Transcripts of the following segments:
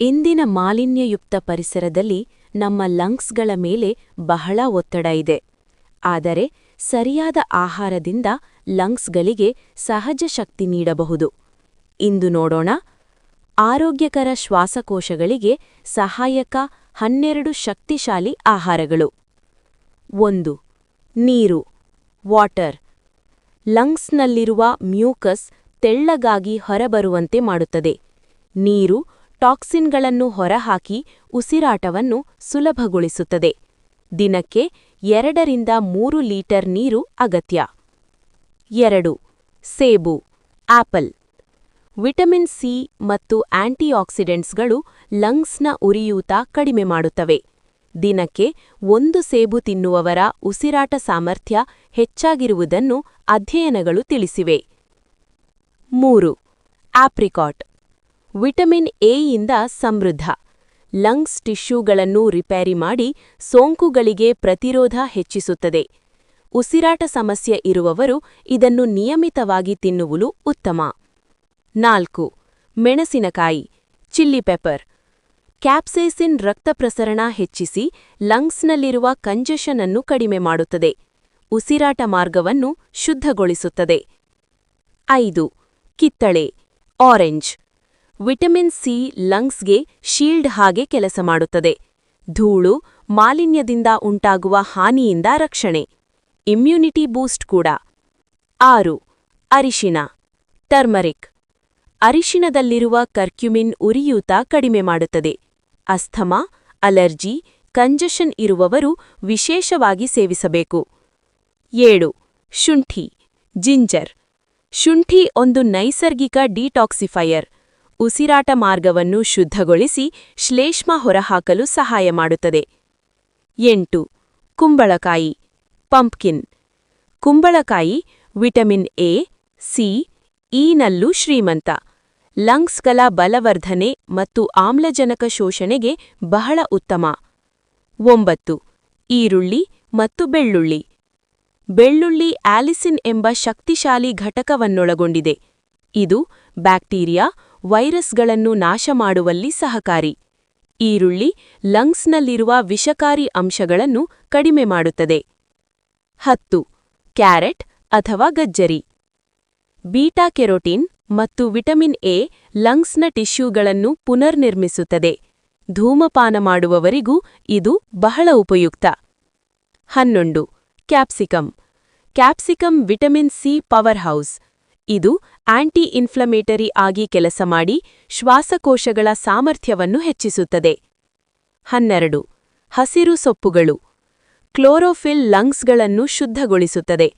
ಇಂದಿನ ಮಾಲಿನ್ಯಯುಕ್ತ ಪರಿಸರದಲ್ಲಿ ನಮ್ಮ ಲಂಗ್ಸ್ಗಳ ಮೇಲೆ ಬಹಳ ಒತ್ತಡ ಇದೆ. ಆದರೆ ಸರಿಯಾದ ಆಹಾರದಿಂದ ಲಂಗ್ಸ್ಗಳಿಗೆ ಸಹಜ ಶಕ್ತಿ ನೀಡಬಹುದು. ಇಂದು ನೋಡೋಣ, ಆರೋಗ್ಯಕರ ಶ್ವಾಸಕೋಶಗಳಿಗೆ ಸಹಾಯಕ ಹನ್ನೆರಡು ಶಕ್ತಿಶಾಲಿ ಆಹಾರಗಳು. ಒಂದು, ನೀರು, ವಾಟರ್. ಲಂಗ್ಸ್ನಲ್ಲಿರುವ ಮ್ಯೂಕಸ್ ತೆಳ್ಳಗಾಗಿ ಹೊರಬರುವಂತೆ ಮಾಡುತ್ತದೆ. ನೀರು ಟಾಕ್ಸಿನ್ಗಳನ್ನು ಹೊರಹಾಕಿ ಉಸಿರಾಟವನ್ನು ಸುಲಭಗೊಳಿಸುತ್ತದೆ. ದಿನಕ್ಕೆ ಎರಡರಿಂದ ಮೂರು ಲೀಟರ್ ನೀರು ಅಗತ್ಯ. ಎರಡು. ಸೇಬು, ಆಪಲ್. ವಿಟಮಿನ್ ಸಿ ಮತ್ತು ಆಂಟಿಆಕ್ಸಿಡೆಂಟ್ಸ್ಗಳು ಲಂಗ್ಸ್ನ ಉರಿಯೂತ ಕಡಿಮೆ ಮಾಡುತ್ತವೆ. ದಿನಕ್ಕೆ ಒಂದು ಸೇಬು ತಿನ್ನುವವರ ಉಸಿರಾಟ ಸಾಮರ್ಥ್ಯ ಹೆಚ್ಚಾಗಿರುವುದನ್ನು ಅಧ್ಯಯನಗಳು ತಿಳಿಸಿವೆ. ಮೂರು. ಆಪ್ರಿಕಾಟ್. ವಿಟಮಿನ್ ಎಯಿಂದ ಸಮೃದ್ಧ. ಲಂಗ್ಸ್ ಟಿಶ್ಯೂಗಳನ್ನು ರಿಪೇರಿ ಮಾಡಿ ಸೋಂಕುಗಳಿಗೆ ಪ್ರತಿರೋಧ ಹೆಚ್ಚಿಸುತ್ತದೆ. ಉಸಿರಾಟ ಸಮಸ್ಯೆ ಇರುವವರು ಇದನ್ನು ನಿಯಮಿತವಾಗಿ ತಿನ್ನುವುದು ಉತ್ತಮ. ನಾಲ್ಕು, ಮೆಣಸಿನಕಾಯಿ, ಚಿಲ್ಲಿ ಪೆಪ್ಪರ್. ಕ್ಯಾಪ್ಸೈಸಿನ್ ರಕ್ತ ಪ್ರಸರಣ ಹೆಚ್ಚಿಸಿ ಲಂಗ್ಸ್ನಲ್ಲಿರುವ ಕಂಜೆಷನ್ ಅನ್ನು ಕಡಿಮೆ ಮಾಡುತ್ತದೆ. ಉಸಿರಾಟ ಮಾರ್ಗವನ್ನು ಶುದ್ಧಗೊಳಿಸುತ್ತದೆ. ಐದು, ಕಿತ್ತಳೆ, ಆರೆಂಜ್. ವಿಟಮಿನ್ ಸಿ ಲಂಗ್ಸ್ಗೆ ಶೀಲ್ಡ್ ಹಾಗೆ ಕೆಲಸ ಮಾಡುತ್ತದೆ. ಧೂಳು ಮಾಲಿನ್ಯದಿಂದ ಉಂಟಾಗುವ ಹಾನಿಯಿಂದ ರಕ್ಷಣೆ. ಇಮ್ಯುನಿಟಿ ಬೂಸ್ಟ್ ಕೂಡ. ಆರು, ಅರಿಶಿನ. ಟರ್ಮರಿಕ್. ಅರಿಶಿನದಲ್ಲಿರುವ ಕರ್ಕ್ಯುಮಿನ್ ಉರಿಯೂತ ಕಡಿಮೆ ಮಾಡುತ್ತದೆ. ಅಸ್ಥಮಾ, ಅಲರ್ಜಿ, ಕಂಜಷನ್ ಇರುವವರು ವಿಶೇಷವಾಗಿ ಸೇವಿಸಬೇಕು. ಏಳು, ಶುಂಠಿ. ಜಿಂಜರ್. ಶುಂಠಿ ಒಂದು ನೈಸರ್ಗಿಕ ಡಿಟಾಕ್ಸಿಫೈಯರ್. ಉಸಿರಾಟ ಮಾರ್ಗವನ್ನು ಶುದ್ಧಗೊಳಿಸಿ ಶ್ಲೇಷ್ಮ ಹೊರಹಾಕಲು ಸಹಾಯ ಮಾಡುತ್ತದೆ. ಎಂಟು, ಕುಂಬಳಕಾಯಿ, ಪಂಪ್ಕಿನ್. ಕುಂಬಳಕಾಯಿ, ವಿಟಮಿನ್ ಎ, ಸಿ ಇನಲ್ಲೂ ಶ್ರೀಮಂತ. ಲಂಗ್ಸ್ಗಳ ಬಲವರ್ಧನೆ ಮತ್ತು ಆಮ್ಲಜನಕ ಶೋಷಣೆಗೆ ಬಹಳ ಉತ್ತಮ. ಒಂಬತ್ತು, ಈರುಳ್ಳಿ ಮತ್ತು ಬೆಳ್ಳುಳ್ಳಿ. ಬೆಳ್ಳುಳ್ಳಿ ಆಲಿಸಿನ್ ಎಂಬ ಶಕ್ತಿಶಾಲಿ ಘಟಕವನ್ನೊಳಗೊಂಡಿದೆ. ಇದು ಬ್ಯಾಕ್ಟೀರಿಯಾ ವೈರಸ್ಗಳನ್ನು ನಾಶ ಮಾಡುವಲ್ಲಿ ಸಹಕಾರಿ. ಈರುಳ್ಳಿ ಲಂಗ್ಸ್ನಲ್ಲಿರುವ ವಿಷಕಾರಿ ಅಂಶಗಳನ್ನು ಕಡಿಮೆ ಮಾಡುತ್ತದೆ. ಹತ್ತು. ಕ್ಯಾರೆಟ್ ಅಥವಾ ಗಜ್ಜರಿ. ಬೀಟಾ ಕೆರೋಟಿನ್ ಮತ್ತು ವಿಟಮಿನ್ ಎ ಲಂಗ್ಸ್ನ ಟಿಶ್ಯೂಗಳನ್ನು ಪುನರ್ನಿರ್ಮಿಸುತ್ತದೆ. ಧೂಮಪಾನ ಮಾಡುವವರಿಗೂ ಇದು ಬಹಳ ಉಪಯುಕ್ತ. ಹನ್ನೊಂದು. Capsicum. Capsicum vitamin C power house. ಇದು ಆಂಟಿ ಇನ್ಫ್ಲಮೇಟರಿ ಆಗಿ ಕೆಲಸ ಮಾಡಿ ಶ್ವಾಸಕೋಶಗಳ ಸಾಮರ್ಥ್ಯವನ್ನು ಹೆಚ್ಚಿಸುತ್ತದೆ. ಹನ್ನೆರಡು. ಹಸಿರು ಸೊಪ್ಪುಗಳು. ಕ್ಲೋರೋಫಿಲ್ ಲಂಗ್ಸ್ಗಳನ್ನು ಶುದ್ಧಗೊಳಿಸುತ್ತದೆ.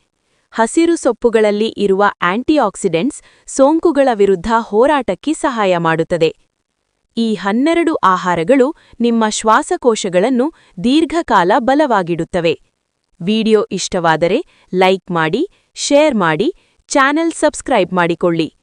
ಹಸಿರು ಸೊಪ್ಪುಗಳಲ್ಲಿ ಇರುವ ಆಂಟಿಆಕ್ಸಿಡೆಂಟ್ಸ್ ಸೋಂಕುಗಳ ವಿರುದ್ಧ ಹೋರಾಟಕ್ಕೆ ಸಹಾಯ ಮಾಡುತ್ತದೆ. ಈ ಹನ್ನೆರಡು ಆಹಾರಗಳು ನಿಮ್ಮ ಶ್ವಾಸಕೋಶಗಳನ್ನು ದೀರ್ಘಕಾಲ ಬಲವಾಗಿಡುತ್ತವೆ. ವಿಡಿಯೋ ಇಷ್ಟವಾದರೆ ಲೈಕ್ ಮಾಡಿ, ಶೇರ್ ಮಾಡಿ ಚಾನೆಲ್ ಸಬ್ಸ್ಕ್ರೈಬ್ ಮಾಡಿಕೊಳ್ಳಿ.